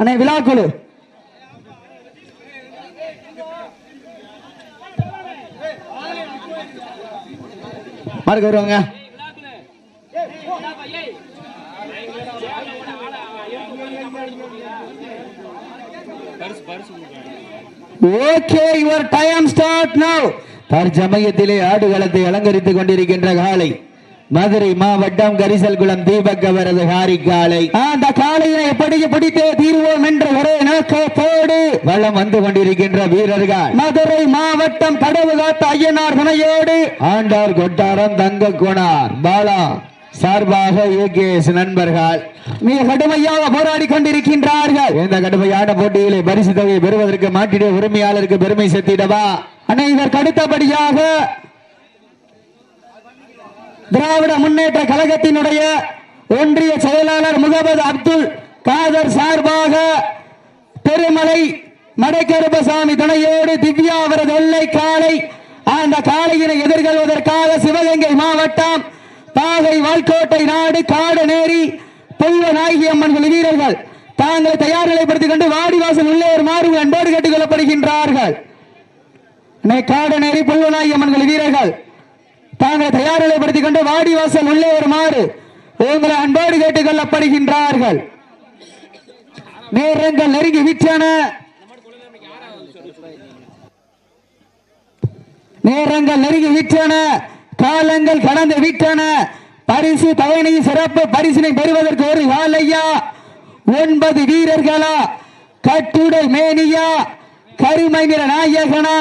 அண்ணே விழாக்குழு மாடுக்கு வருவாங்க. Okay your time start now தற்சமயத்திலே ஆடுகளத்தை அலங்கரித்துக் கொண்டிருக்கின்ற காலை. மதுரை மாவட்டம் கரிசல்குளம் தீபக் அவரது ஹாரி காலை அந்த காலையை எப்படி பிடித்தே தீர்வோம் என்ற ஒரே நோக்கத்தோடு வளம் வந்து கொண்டிருக்கின்ற வீரர்கள். மதுரை மாவட்டம் கடவு காத்த ஐயனார் துணையோடு ஆண்டார் கொட்டாரம் தங்க குணார் பாலா சார்பாக ஏகேஎஸ் நண்பர்கள். மிக கடுமையாக போராடி கொண்டிருக்கின்றார்கள். இந்த கடுமையான போட்டியிலே பரிசு தொகை பெறுவதற்கு மாட்டிட உரிமையாளருக்கு பெருமை சேர்த்திடவா அண்ணா இதற்கு அடுத்தபடியாக திராவிட முன்னேற்ற கழகத்தினுடைய ஒன்றிய செயலாளர் முகமது அப்துல் காதர் சார்பாக பெருமலை மடைக்கருப்பசாமி துணையோடு திவ்யா அவரது எல்லை காளை அந்த காளையினை எதிர்கொள்வதற்காக சிவகங்கை மாவட்டம் பாகை வால்கோட்டை நாடு காடு நேரி பொய்வ நாயகி அம்மன் வீரர்கள் தாங்களை தயார் நிலைப்படுத்திக் கொண்டு வாடிவாசல் உள்ளே ஒரு மாறு அன்போடு கேட்டுக் கொள்ளப்படுகின்றார்கள். காடநேரி பொய்வ வீரர்கள் தாங்கள் தயார் நிலைப்படுத்திக் கொண்டு வாடிவாசல் உள்ளே வருமாறு உங்களை அன்போடு கேட்டுக் கொள்ளப்படுகின்றார்கள் நேரங்கள் நெருங்கி விட்டன நேரங்கள் நெருங்கி விற்றன காலங்கள் கடந்து விற்றன பரிசு தவணை சிறப்பு பரிசினை பெறுவதற்கு ஒரு காலையா ஒன்பது வீரர்களா? கட்டுடை மேனியா? கருமை நிற நாயகனா?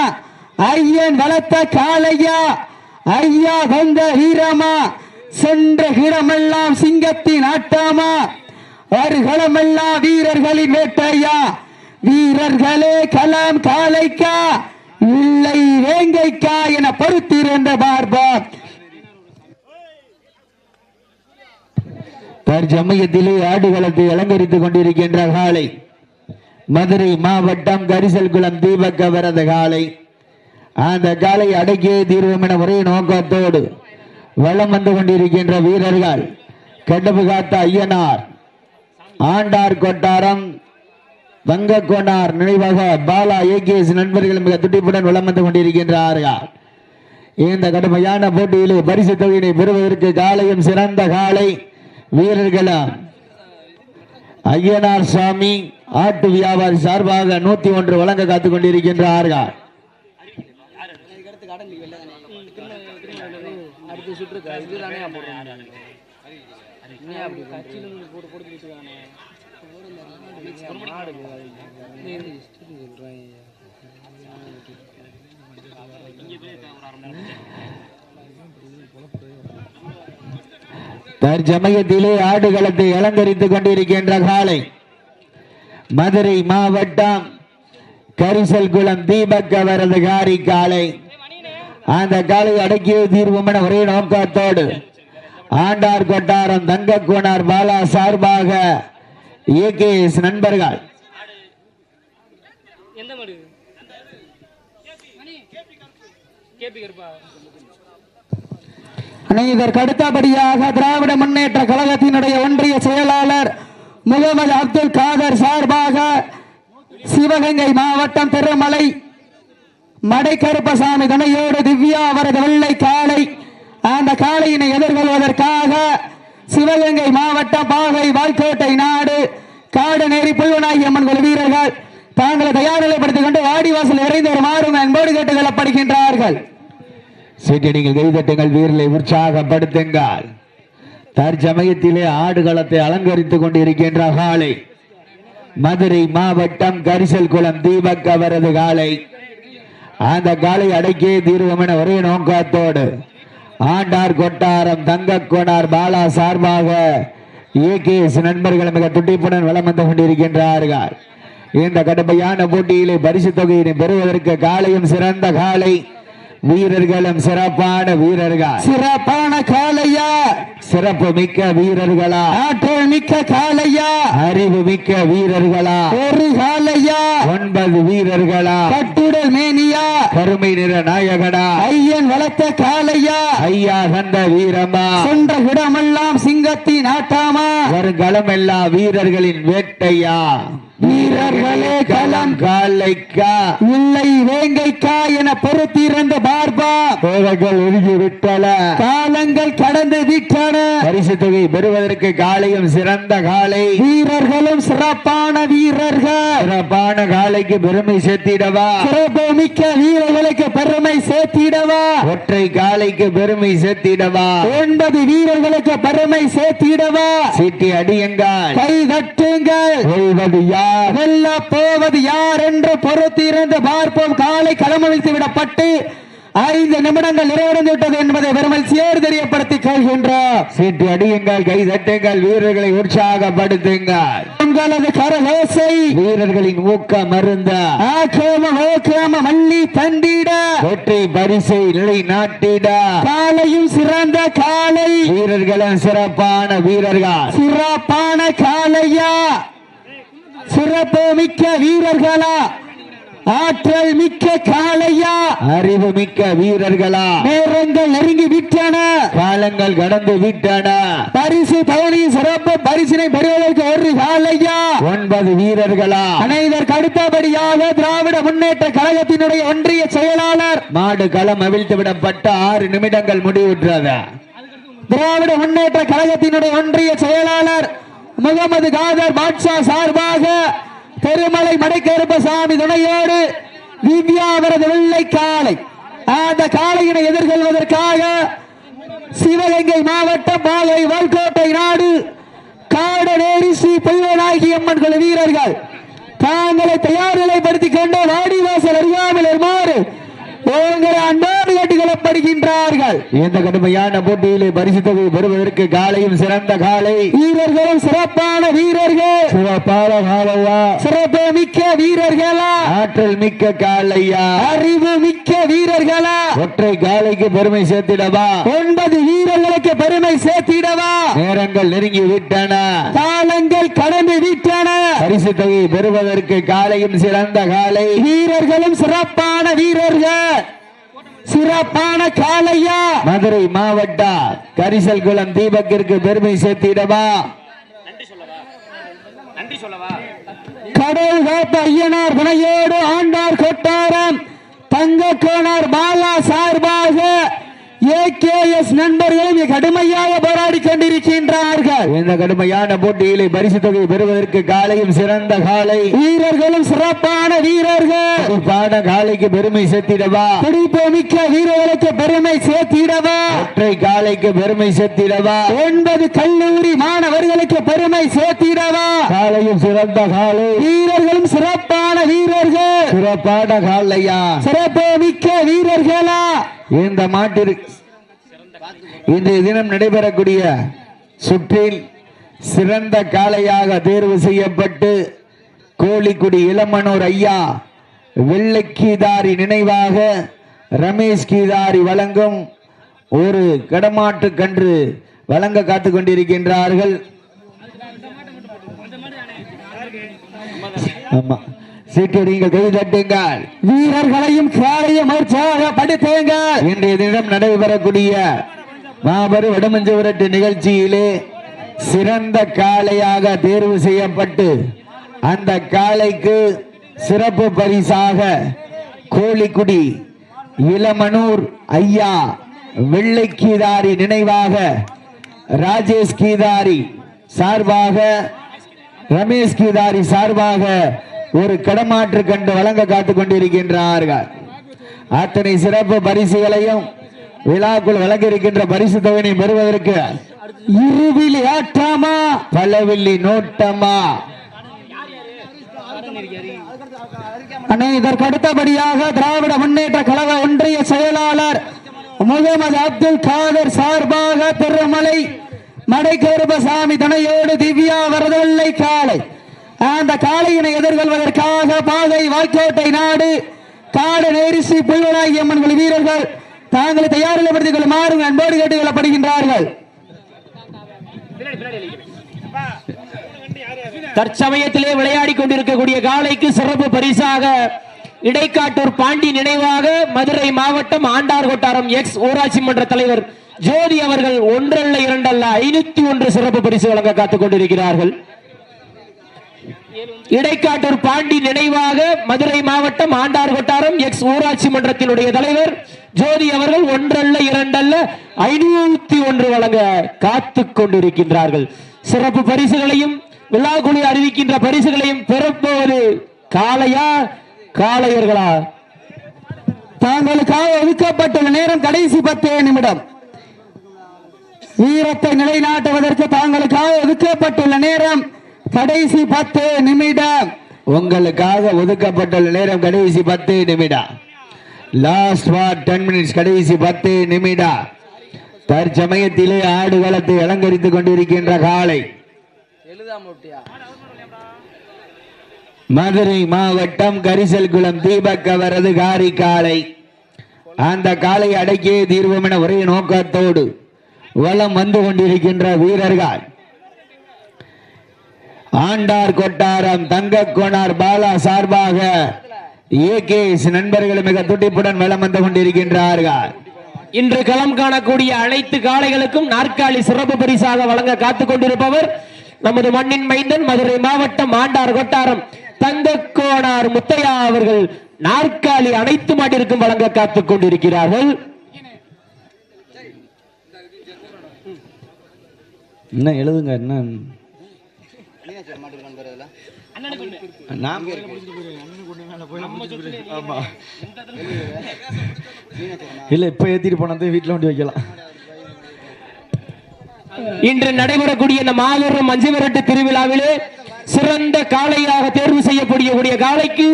ஐயன் வளர்த்த காலையா ஐயா வந்த ஹீரமா சென்ற இடமெல்லாம் சிங்கத்தின் ஆட்டாமா? வருகளமெல்லாம் வீரர்களின் வேட்டையா? வீரர்களே கலாம் காலைக்கா இல்லை வேங்கைக்கா என பொறுத்திருந்த பார்பா. தற்சமயத்திலே ஆடுகளத்தை அலங்கரித்துக் கொண்டிருக்கின்ற காலை மதுரை மாவட்டம் கரிசல்குளம் தீபக் அவரது காலை அந்த காலை அடக்கிய தீர்வோம் என ஒரே நோக்கத்தோடு வளம் வந்து கொண்டிருக்கின்ற வீரர்கள் கெட்டப்பு காத்த ஐயனார் ஆண்டார் கொட்டாரம் வங்கக்கோனார் நினைவாக பாலா ஏகேஎஸ் நண்பர்கள் மிக துடிப்புடன் வளம் வந்து கொண்டிருக்கின்றார்கள். இந்த கடுமையான போட்டியிலே பரிசு தொகையினை பெறுவதற்கு காலையும் சிறந்த காலை வீரர்களும் ஐயனார் சுவாமி ஆட்டு வியாபாரி சார்பாக நூத்தி ஒன்று வழங்க காத்துக் கொண்டிருக்கின்றார்கள். அடுத்த சுற்றுக்கா இதுதானே போடுறாங்க ஏன் அப்படி கட்சியில் போட்டு போட்டு வச்சுக்கானே தற்சமயத்திலே ஆடுகளத்தை அலங்கரித்துக் கொண்டிருக்கின்ற காலை மதுரை மாவட்டம் கரிசல்குளம் தீபக் அவரது காரி காலை அந்த காலை அடக்கிய தீர்வும் என ஒரே நோக்கத்தோடு ஆண்டார் கொட்டாரம் தங்கக்கோனார் பாலா சார்பாக ஏகேஎஸ் நண்பர்கள். இதற்கு அடுத்தபடியாக திராவிட முன்னேற்ற கழகத்தினுடைய ஒன்றிய செயலாளர் முகமது அப்துல் காதர் சார்பாக சிவகங்கை மாவட்டம் திருமலை மடைக்கருப்பசாமி துணையோடு திவ்யா அவரது வெள்ளை காளை. அந்த காளையினை எதிர்கொள்வதற்காக சிவகங்கை மாவட்டம் பாகை வாய்க்கோட்டை நாடு காடு நேரி புல்வநாயகி அம்மன் குழு வீரர்கள் தாங்களை தயார் நிலைப்படுத்திக் கொண்டு வாடிவாசல் விரைந்து வருமாறு அன்போடு கேட்டுக் கொள்ளப்படுகின்றார்கள். நீங்கள் கைதட்டுங்கள் வீரலை உற்சாகப்படுத்துங்கள். தற்சமயத்திலே ஆடுகளத்தை அலங்கரித்துக் கொண்டிருக்கின்ற காலை மதுரை மாவட்டம் கரிசல் குளம் தீபக் அவரது காலை அந்த காலை அடக்கிய தீர்வம் என ஒரே நோக்கத்தோடு. ஆண்டார் கொட்டாரம் தங்க தங்கக்கோனார் பாலா சார்பாக ஏகேஎஸ் நண்பர்கள் மிக துடிப்புடன் வளம் வந்து கொண்டிருக்கின்றார்கள். இந்த கடுமையான போட்டியிலே பரிசு தொகையினை பெறுவதற்கு காலையும் சிறந்த காலை. வீரர்களும் சிறப்பான வீரர்கள். சிறப்பான காளையா. சிறப்பு மிக்க வீரர்களா. ஆற்றல் மிக்க காளையா. அறிவு மிக்க வீரர்களா. ஒரு காளையா. ஒன்பது வீரர்களா. கட்டுடல் மேனியா. கருமை நிற நாயகனா. ஐயன் வளர்த்த காளையா. ஐயா கந்த வீரமா. சென்ற இடமெல்லாம் சிங்கத்தின் ஆட்டாமா. வருங்களமெல்லாம் வீரர்களின் வேட்டையா. வீரர்களே களம் காலைக்கா. இல்லை வேங்கைக்கா என பொறுத்திருந்த பார்ப்பா. கோவைகள் ஒதுங்கி விட்டல காலங்கள் கடந்து விட்டன. பரிசு தொகை பெறுவதற்கு காலையும் சிறந்த காலை. வீரர்களும் சிறப்பான வீரர்கள். சிறப்பான காலைக்கு பெருமை சேர்த்திடவா. சிறப்பு மிக்க வீரர்களுக்கு பெருமை சேர்த்திடவா. ஒற்றை காலைக்கு பெருமை சேர்த்திடவா. ஒன்பது வீரர்களுக்கு பெருமை சேர்த்திடவா. சீட்டி அடியுங்கள். கை தட்டுங்கள். யார்? வெல்ல போவது யார் என்று பொறுத்திருந்து பார்ப்போம். காலை களமழித்து விடப்பட்டு ஐந்து நிமிடங்கள் நிறைவடைந்து விட்டது என்பதை பெருமகிழ்ச்சியோடு தெரியப்படுத்திக் கொள்கின்றோம் சீட்டி அடியுங்கள் கை தட்டுங்கள் வீரர்களை உற்சாகப்படுத்துங்கள். உங்களது கரலோசை வீரர்களின் ஊக்க மருந்த ஆக்கிரம ஓக்கிரம மல்லி தந்திட வெற்றி பரிசை நிலை நாட்டிட காலையும் சிறந்த காலை. வீரர்களும் சிறப்பான வீரர்கள். சிறப்பான காலையா? சிறப்பு மிக்க வீரர்களா? ஆற்றல் மிக்க காளையா? அறிவு மிக்க வீரர்களா? நேரங்கள் நெருங்கி விட்டன. காலங்கள் கடந்து விட்டன. பரிசு தவணை சிறப்பு பரிசினை பெறுவதற்கு ஒரு காலையா ஒன்பது வீரர்களா? அனைவருக்கு அடுத்தபடியாக திராவிட முன்னேற்ற கழகத்தினுடைய ஒன்றிய செயலாளர். மாடு களம் அவிழ்த்து விடப்பட்ட ஆறு நிமிடங்கள் முடிவுற்றது. திராவிட முன்னேற்ற கழகத்தினுடைய ஒன்றிய செயலாளர் முகமது காதர் பாட்ஷா சார்பாக பெருமலை மடைக்கருப்பசாமி துணையோடு திவ்யா அவரது வெள்ளை காளை அந்த காளையினை எதிர்கொள்வதற்காக சிவகங்கை மாவட்டம் பாலை வால்கோட்டை நாடு காடநேரி ஸ்ரீ பொய்வனாகி அம்மன் குழு வீரர்கள். தாங்களை தயார் நிலைப்படுத்திக் கொண்டு வாடிவாசல் அறியாமல் இருமாறு உங்களை அன்போடு கேட்டுக்கொள்ளப்படுகின்றார்கள் இந்த கடுமையான போட்டியிலே பரிசு தொகை பெறுவதற்கு காலையும் சிறந்த காலை. வீரர்களும் சிறப்பான வீரர்கள். சிறப்பான காலையா? சிறப்பு மிக்க வீரர்களா? ஆற்றல் மிக்க காலையா? அறிவு மிக்க வீரர்களா? ஒற்றை காலைக்கு பெருமை சேர்த்திடவா? ஒன்பது வீரர்களுக்கு பெருமை சேர்த்திடவா? நேரங்கள் நெருங்கி விட்டன. காலங்கள் கடந்து விட்டன. பரிசு தொகை பெறுவதற்கு காலையும் சிறந்த காலை. வீரர்களும் சிறப்பான வீரர்கள். சிறப்பான காலையா மதுரை மாவட்ட கரிசல் குளம் தீபக்கிற்கு பெருமை சேர்த்திடவா? கடல் காத்த ஐயனார் துணையோடு ஆண்டார் கொட்டாரம். தங்க கோணார் பாலா சார்பாக ஏகேஎஸ் நண்பர்களும் கடுமையாக போராடி கொண்டிருக்கின்றார்கள். இந்த கடுமையான போட்டியிலே பரிசு தொகை பெறுவதற்கு காலையும் சிறந்த காலை. வீரர்களும் சிறப்பான வீரர்கள். காலைக்கு பெருமை சேர்த்திடவா? துடிப்பு மிக்க வீரர்களுக்கு பெருமை சேர்த்திடவா? ஒற்றை காலைக்கு பெருமை சேர்த்திடவா? ஒன்பது கல்லூரி மாணவர்களுக்கு பெருமை சேர்த்திடவா? காலையும் சிறந்த காலை. வீரர்களும் சிறப்பான வீரர்கள். சிறப்பான காலையா சிறப்பு மிக்க வீரர்களா. இந்த மாட்டிற்கு இன்றைய தினம் நடைபெறக்கூடிய சுற்றில் சிறந்த காளையாக தேர்வு செய்யப்பட்டு கோழிக்குடி இளமனூர் ஐயா வெள்ளைக்கீதாரி நினைவாக ரமேஷ் கீதாரி வழங்கும் ஒரு கடமாட்டு கன்று வழங்க காத்துக் கொண்டிருக்கின்றார்கள். ஆமா. சீட்டடிங்க கை தட்டுங்கள் வீரர்களையும் காலையும் உற்சாகப்படுத்துங்க இன்றைய தினம் நடைபெறக்கூடிய மாபெரும் வடமஞ்சு விரட்டு நிகழ்ச்சியிலே சிறந்த காளையாக தேர்வு செய்யப்பட்டு அந்த காளைக்கு சிறப்பு பரிசாக கோழிக்குடி இளமனூர் ஐயா வெள்ளை கீதாரி நினைவாக ராஜேஷ் கீதாரி சார்பாக ரமேஷ் கீதாரி சார்பாக ஒரு கடமாற்று கண்டு வழங்க காத்துக் கொண்டிருக்கின்றார்கள். அத்தனை சிறப்பு பரிசுகளையும் விழாக்குள் வழங்க இருக்கின்ற பரிசு தொகையை பெறுவதற்கு இருவிழி ஆட்டாமா பலவில்லி நோட்டமா? அண்ணே இதற்கு அடுத்தபடியாக திராவிட முன்னேற்ற கழக ஒன்றிய செயலாளர் முகமது அப்துல் காதர் சார்பாக திருமலை மடைக்கருபசாமி துணையோடு திவ்யா வரதல்லை காலை. அந்த காளையினை எதிர்கொள்வதற்காக பாதை வாய்க்கோட்டை நாடு காடு நேரிசி புல்வனாகி அம்மன் வீரர்கள் தாங்களை தயாரிப்படுத்திக் கொள்ளுமாறு அன்போடு கேட்டுக் கொள்ளப்படுகின்றார்கள் தற்சமயத்திலே விளையாடி கொண்டிருக்கக்கூடிய காளைக்கு சிறப்பு பரிசாக இடைக்காட்டூர் பாண்டி நினைவாக மதுரை மாவட்டம் ஆண்டார் கொட்டாரம் எக்ஸ் ஊராட்சி மன்ற தலைவர் ஜோதி அவர்கள் ஒன்றல்ல இரண்டல்ல ஐநூத்தி ஒன்று சிறப்பு பரிசு வழங்க காத்துக் கொண்டிருக்கிறார்கள். இடைக்காட்டூர் பாண்டி நினைவாக மதுரை மாவட்டம் ஆண்டார் கொட்டாரம் எக்ஸ் ஊராட்சி மன்றத்தினுடைய தலைவர் ஜோதி அவர்கள் ஒன்றல்ல இரண்டல்ல ஐநூத்தி ஒன்று வழங்க காத்து கொண்டிருக்கின்றார்கள். சிறப்பு பரிசுகளையும் விழாக்குழு அறிவிக்கின்ற பரிசுகளையும் பெறப்போவது காளையா காளையர்களா? தாங்களுக்காக ஒதுக்கப்பட்டுள்ள நேரம் கடைசி பத்தே நிமிடம். வீரத்தை நிலைநாட்டுவதற்கு தாங்களுக்காக ஒதுக்கப்பட்டுள்ள நேரம் கடைசி பத்து நிமிடம். உங்களுக்காக ஒதுக்கப்பட்டுள்ள நேரம் கடைசி பத்து நிமிடம். லாஸ்ட் வார் டென் மினிட்ஸ் கடைசி பத்து நிமிடம். தற்சமயத்திலே ஆடுகளத்தை அலங்கரித்துக் கொண்டிருக்கின்ற காலை. மதுரை மாவட்டம் கரிசல்குளம் தீபக் அவரது காரி காலை. அந்த காலை அடக்கியே தீர்வோம் என ஒரே நோக்கத்தோடு வளம் வந்து கொண்டிருக்கின்ற வீரர்கள். ஆண்டார் கொட்டாரம் தங்க கோனார் பாலா சார்பாக ஏகேஎஸ் நண்பர்கள் மிக துடிப்புடன் வலம் வந்து கொண்டிருக்கின்றார்கள். இன்று களம் காணக்கூடிய அனைத்து காளைகளுக்கும் நாற்காலி சிறப்பு பரிசாக வழங்க காத்துக் கொண்டிருப்பவர் நமது மண்ணின் மைந்தன் மதுரை மாவட்டம் ஆண்டார் கொட்டாரம் தங்கக்கோணார் முத்தையா அவர்கள் நாற்காலி அனைத்து மாட்டிற்கும் வழங்க காத்துக் கொண்டிருக்கிறார்கள். என்ன எழுதுங்க என்ன? இல்ல இப்ப ஏத்திட்டு போனது வீட்டுல கொண்டு வைக்கலாம். இன்று நடைபெறக்கூடிய இந்த மாபெரும் மஞ்சு விரட்டு திருவிழாவிலே சிறந்த காளையாக தேர்வு செய்யக்கூடிய காளைக்கு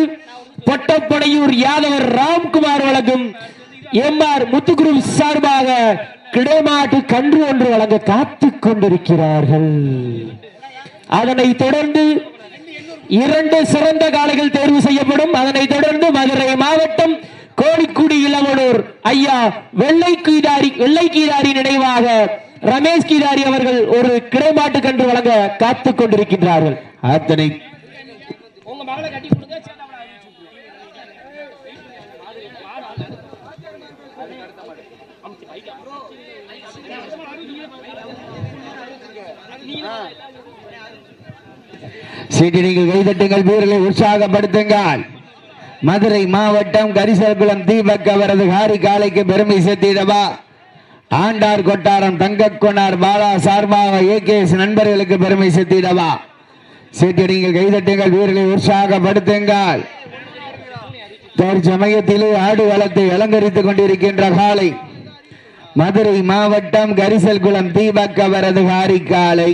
பொட்டப்பனையூர் யாதவர் ராம்குமார் வழங்கும் எம் ஆர் முத்துகுரு சார்பாக கிடைமாட்டு கன்று ஒன்று வழங்க காத்துக் கொண்டிருக்கிறார்கள். அதனைத் தொடர்ந்து இரண்டு சிறந்த காளைகள் தேர்வு செய்யப்படும். அதனைத் தொடர்ந்து மதுரை மாவட்டம் கோழிக்குடி இளவனூர் ஐயா வெள்ளை கீதாரி வெள்ளை கீதாரி நினைவாக ரமேஷ் கீதாரி அவர்கள் ஒரு கிடைமாட்டு கன்று வழங்க காத்துக் கொண்டிருக்கின்றார்கள். அத்தனை சீட்டினிகள் கைதட்டுங்கள் வீரர்களை உற்சாகப்படுத்துங்கள். மதுரை மாவட்டம் கரிசல்குளம் தீபக் அவரது ஹாரி காலைக்கு பெருமை சேர்த்திடவா? ஆண்டார் கொட்டாரம் தங்கக்கொண்டார் பாலா சார்பாக ஏகேஎஸ் நண்பர்களுக்கு பெருமை சேர்த்திடவா? நீங்கள் கைதட்டுங்கள் வீரர்களை உற்சாகப்படுத்துங்கள். தற்சமயத்திலே ஆடு வளத்தை அலங்கரித்துக் கொண்டிருக்கின்ற காலை மதுரை மாவட்டம் கரிசல்குளம் தீபக் அவரது ஹாரி காலை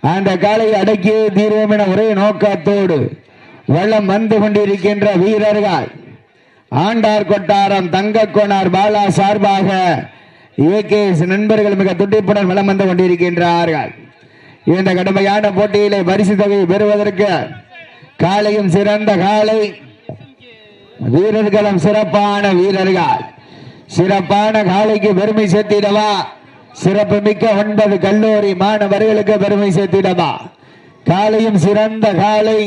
அந்த காலை அடக்கியே தீர்வோம் என ஒரே நோக்கத்தோடு வள்ளம் வந்து கொண்டிருக்கின்ற வீரர்கள். ஆண்டார் கொட்டாரம் தங்கக்கோனார் பாலா சார்பாக ஏகேஎஸ் நண்பர்கள் மிக துட்டிப்புடன் வளம் வந்து கொண்டிருக்கின்றார்கள். இந்த கடுமையான போட்டியிலே பரிசு தொகையை பெறுவதற்கு காலையும் சிறந்த காலை. வீரர்களும் சிறப்பான வீரர்கள். சிறப்பான காலைக்கு பெருமை சேர்த்திடவா? சிறப்பு மிக்க ஒன்பது கல்லூரி மாணவர்களுக்கு பெருமை சேர்த்திடமா காலையும் சிறந்த காலை.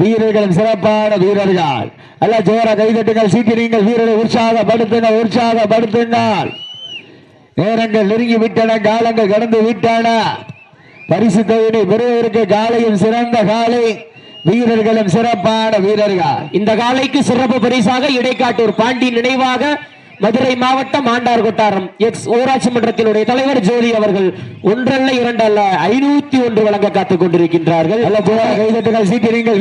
வீரர்களும் சிறப்பான வீரர்கள். அல்ல ஜோர கைதட்டுங்கள் சீக்கிரங்கள் வீரரை உற்சாகப்படுத்துங்க உற்சாகப்படுத்துங்கள் நேரங்கள் நெருங்கி விட்டன காலங்கள் கடந்து விட்டன பரிசு தொகுதி பெறுவதற்கு காலையும் சிறந்த காலை. வீரர்களும் சிறப்பான வீரர்கள். இந்த காலைக்கு சிறப்பு பரிசாக இடைக்காட்டூர் பாண்டி நினைவாக மதுரை மாவட்டம் ஆண்டார் கொட்டாரம் எக்ஸ் ஊராட்சி மன்றத்தினுடைய தலைவர் ஜோதி அவர்கள் ஒன்றல்ல இரண்டல்ல ஐநூத்தி ஒன்று வழங்க காத்துக் கொண்டிருக்கின்றார்கள். சீக்கிரங்கள்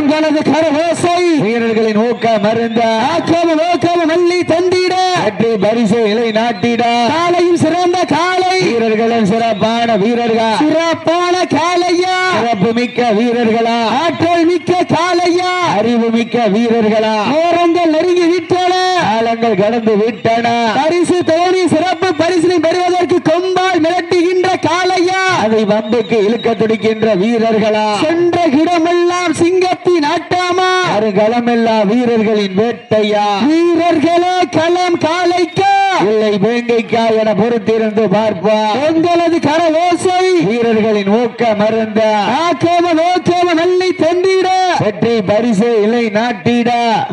உங்களது கரவோசை வீரர்களின் ஊக்க மருந்த. ஆக்காம நோக்காம மல்லி தந்திட. வெற்றி பரிசு இலை நாட்டிட. காலையும் சிறந்த காலை. வீரர்களும் சிறப்பான வீரர்கள். சிறப்பான காலையா. சிறப்பு மிக்க வீரர்களா. ஆற்றல் மிக்க காலையா அறிவு மிக்க வீரர்களா? நேரங்கள் நெருங்கி விட்டன. காலங்கள் கடந்து விட்டன. பரிசு தோணி சிறப்பு பரிசினை பெறுவதற்கு கொம்பால் மிரட்டுகின்ற காலையா அதை வம்புக்கு இழுக்க துடிக்கின்ற வீரர்களா? சென்ற இடமெல்லாம் சிங்கத்தின் ஆட்டாமா? அருகளமெல்லா வீரர்களின் வேட்டையா? வீரர்களே களம் காலைக்கா இல்லை வேங்கைக்கா என பொறுத்திருந்து பார்ப்பா. உங்களது கரவோசை வீரர்களின் ஊக்க மருந்த. ஆக்காம நோக்காம நல்லை தந்திட வெற்றி பரிசு இலை நாட்டிட.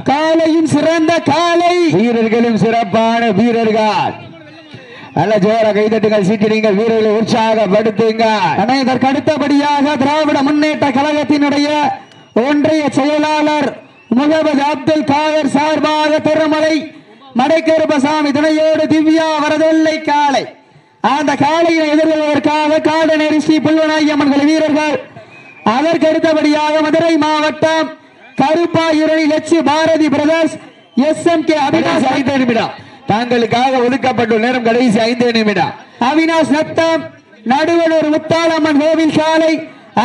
காலையும் சிறந்த காலை. வீரர்களும் சிறப்பான வீரர்கள். நல்ல ஜோர கைதட்டுங்கள் சீட்டிடுங்கள் வீரர்களை உற்சாகப்படுத்துங்க. அண்ணா இதற்கு அடுத்தபடியாக திராவிட முன்னேற்ற கழகத்தினுடைய ஒன்றிய செயலாளர் முகமது அப்துல் காதர் சார்பாக திருமலை மடைக்கருப்பசாமி துணையோடு திவ்யா வரதொல்லை காளை அந்த காளையை எதிர்கொள்வதற்காக காடநேரி ஸ்ரீ குழு வீரர்கள் அதற்கு அடுத்தபடியாக மதுரை மாவட்டம் Karuppayurani Lakshmi Bharathi brothers S M K Avinash ஐந்து நிமிடம். தாங்களுக்காக ஒதுக்கப்பட்டுள்ள நேரம் கடைசி ஐந்து நிமிடம். அவினாஷ் நத்தம் நடுவனூர் முத்தாளம்மன் கோவில் காலை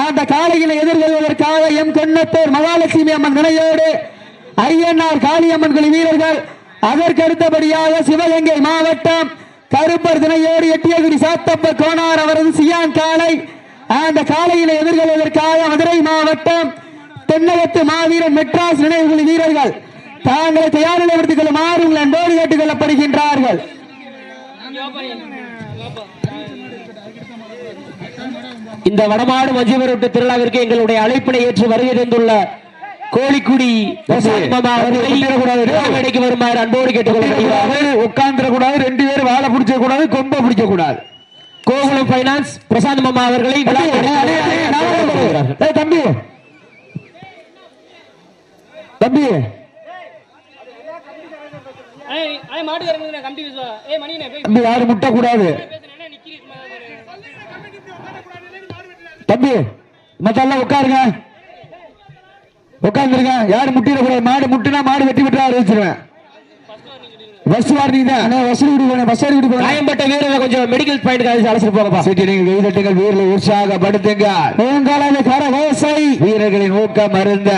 அந்த காலையில் எதிர்கொள்வதற்காக எம் கொன்னத்தூர் மகாலட்சுமி அம்மன் துணையோடு ஐயனார் காளியம்மன் குழு வீரர்கள் அதற்கு அடுத்தபடியாக சிவகங்கை மாவட்டம் கருப்பர் துணையோடு எட்டியகுடி சாத்தப்ப கோனார் அவரது சியான் காலை அந்த காலையில் எதிர்கொள்வதற்காக மதுரை மாவட்டம் தென்னகத்து மாவீரன் மெட்ராஸ் நினைவுகுழு வீரர்கள். தாங்களை தயார் நிலைப்படுத்திக் கொள்ளுமாறு உங்கள் அன்போடு கேட்டுக் கொள்ளப்படுகின்றார்கள் இந்த வடமாடு மஞ்சுவரட்டு திருவிழாவிற்கு எங்களுடைய அழைப்பினை ஏற்று வருகை தந்துள்ள கோழிக்குடி வருமாறு அன்போடு கேட்டுக்கொள்கிறார்கள் உட்கார்ந்துட கூடாது ரெண்டு பேரும் வாழை பிடிச்ச கூடாது கொம்ப பிடிக்க கூடாது கோகுலம் பைனான்ஸ் பிரசாந்த் மாமா அவர்களை தம்பி தம்பி. தம்பி. யாரும் முட்ட கூடாது தம்பி மத்தெல்லாம் உட்காருங்க. உட்காந்துருங்க யாரும் முட்டிடக்கூடாது. மாடு முட்டுனா மாடு வெட்டி விட்டு அறிவிச்சிருவேன் பஸ் வார்னிங் தான் வசூல் விடுவேன் பஸ் ஏறி விடுவேன் காயம்பட்ட வீரரை கொஞ்சம் மெடிக்கல் பாயிண்ட் அழைச்சிட்டு போங்கப்பா. சீட்டி நீங்கள் கைதட்டுங்கள் வீரர்களை உற்சாகப்படுத்துங்க. பூங்காலான கரகோசை வீரர்களின் ஊக்கம் மருந்த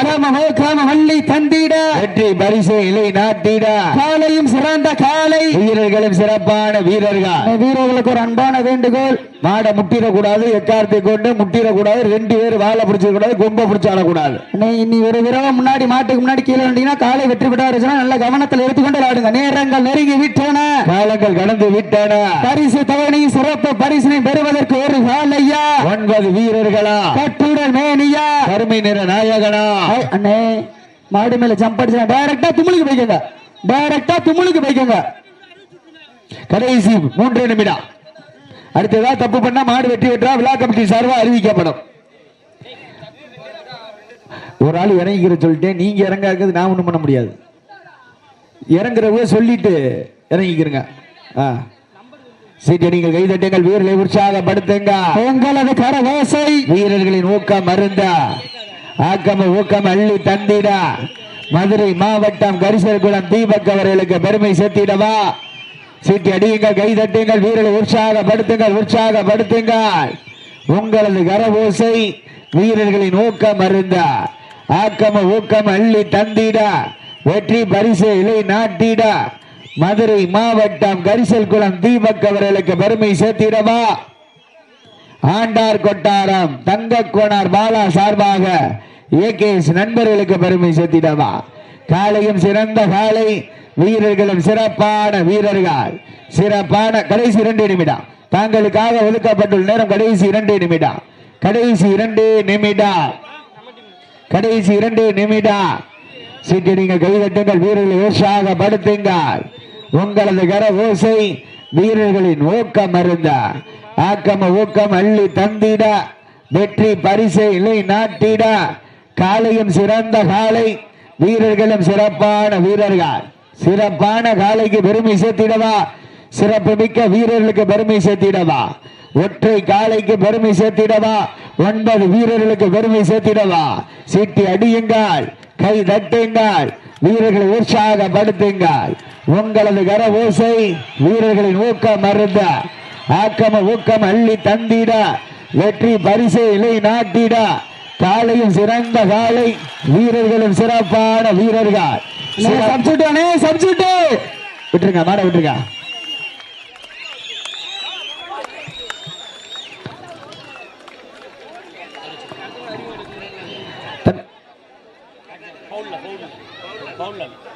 கிராம கிராம வள்ளி தந்திட. வெற்றி பரிசு இலை நாட்டிட. காலையும் சிறந்த காலை. வீரர்களும் சிறப்பான வீரர்கள். வீரர்களுக்கு ஒரு அன்பான வேண்டுகோள். மாடை முட்டிடக்கூடாது எக்காரத்தை கொண்டு முட்டிடக்கூடாது ரெண்டு பேர் வாழை பிடிச்சிடக்கூடாது கொம்ப பிடிச்சு ஆடக்கூடாது. இன்னி ஒரு தடவை முன்னாடி மாட்டுக்கு முன்னாடி கீழே வந்தீங்கன்னா காலை வெற்றி பெற்றாரு நல்ல கவனத்தில் எடுத்துக்கொண்டு விளையாடுங்க. நேரங்கள் நெருங்கி விட்டன. காலங்கள் கடந்து விட்டன. பரிசு தவணை சிறப்பு பரிசினை பெறுவதற்கு ஒரு காலையா ஒன்பது வீரர்களா? கட்டுடல் மேனியா. கருமை நிற நாயகனா? அண்ணே மாடு மேல ஜம்ப் அடிச்சா டைரக்டா தும்முலுக்கு போய்க்கோங்க. டைரக்டா தும்முலுக்கு போய்க்கோங்க. கடைசி மூன்று நிமிடம். அடுத்ததா தப்பு பண்ணா மாடு வெட்டி விட்டா விழா கமிட்டி சார்பா அறிவிக்கப்படும். ஒரு ஆள் இறங்கிக்கிற சொல்லிட்டேன் நீங்க இறங்காக்கிறது நான் ஒண்ணும் பண்ண முடியாது. இறங்குறவங்க சொல்லிட்டு இறங்கிக்கிறங்க. ஆ. சீட்டை நீங்கள் கைதட்டுங்கள் வீரர்களை உற்சாகப்படுத்துங்க. உங்களது கரகோசை வீரர்களின் ஊக்கம் மருந்த ஆக்கம ஊக்கம் அள்ளி தந்திட. மதுரை மாவட்டம் கரிசல்குளம் தீபக் அவர்களுக்கு பெருமை சேர்த்திடவா சீட்டி அடியுங்கள் கை தட்டுங்கள் வீரர்களை உற்சாகப்படுத்துங்கள் உற்சாகப்படுத்துங்கள். உங்களது கரவோசை வீரர்களின் ஊக்கம் மருந்த ஆக்கம ஊக்கம் அள்ளி தந்திட. வெற்றி பரிசு இலை நாட்டிடா மதுரை மாவட்டம் கரிசல்குளம் தீபக் அவர்களுக்கு பெருமை சேர்த்திடவா? ஆண்டார் கொட்டாரம் தங்க கோணார் பாலா சார்பாக ஏகேஎஸ் நண்பர்களுக்கு பெருமை சேர்த்திடவா? காலையும் சிறந்த காலை வீரர்களும் சிறப்பான வீரர்கள். சிறப்பான கடைசி இரண்டு நிமிடம். தாங்களுக்காக ஒதுக்கப்பட்டுள்ள நேரம் கடைசி இரண்டு நிமிடம். கடைசி இரண்டு நிமிடம். கடைசி இரண்டு நிமிடம். சீட்டு நீங்கள் கைதட்டுங்கள் வீரர்களை உற்சாகப்படுத்துங்கள். உங்களது கர ஓசை வீரர்களின் ஊக்கம் அருந்த ஆக்கம ஊக்கம் அள்ளி தந்திட வெற்றி பரிசை இலை நாட்டிட காலையும் சிறந்த காலை வீரர்களும் சிறப்பான வீரர்கள். சிறப்பான காலைக்கு பெருமை சேர்த்திடவா? சிறப்பு மிக்க வீரர்களுக்கு பெருமை சேர்த்திடவா? ஒற்றை காலைக்கு பெருமை சேர்த்திடவா? ஒன்பது வீரர்களுக்கு பெருமை சேர்த்திடவா? சீட்டி அடியுங்கள். கை தட்டுங்கள். வீரர்களை உற்சாகப்படுத்துங்கள். உங்களது கர ஓசை வீரர்களின் ஊக்கம் மருந்த ஆக்கம ஊக்கம் அள்ளி தந்திட. வெற்றி பரிசு இலை நாட்டிட. காலையும் சிறந்த காலை வீரர்களும் சிறப்பான வீரர்கள். விட்டுருங்க மாட விட்டுருங்க. 保暖。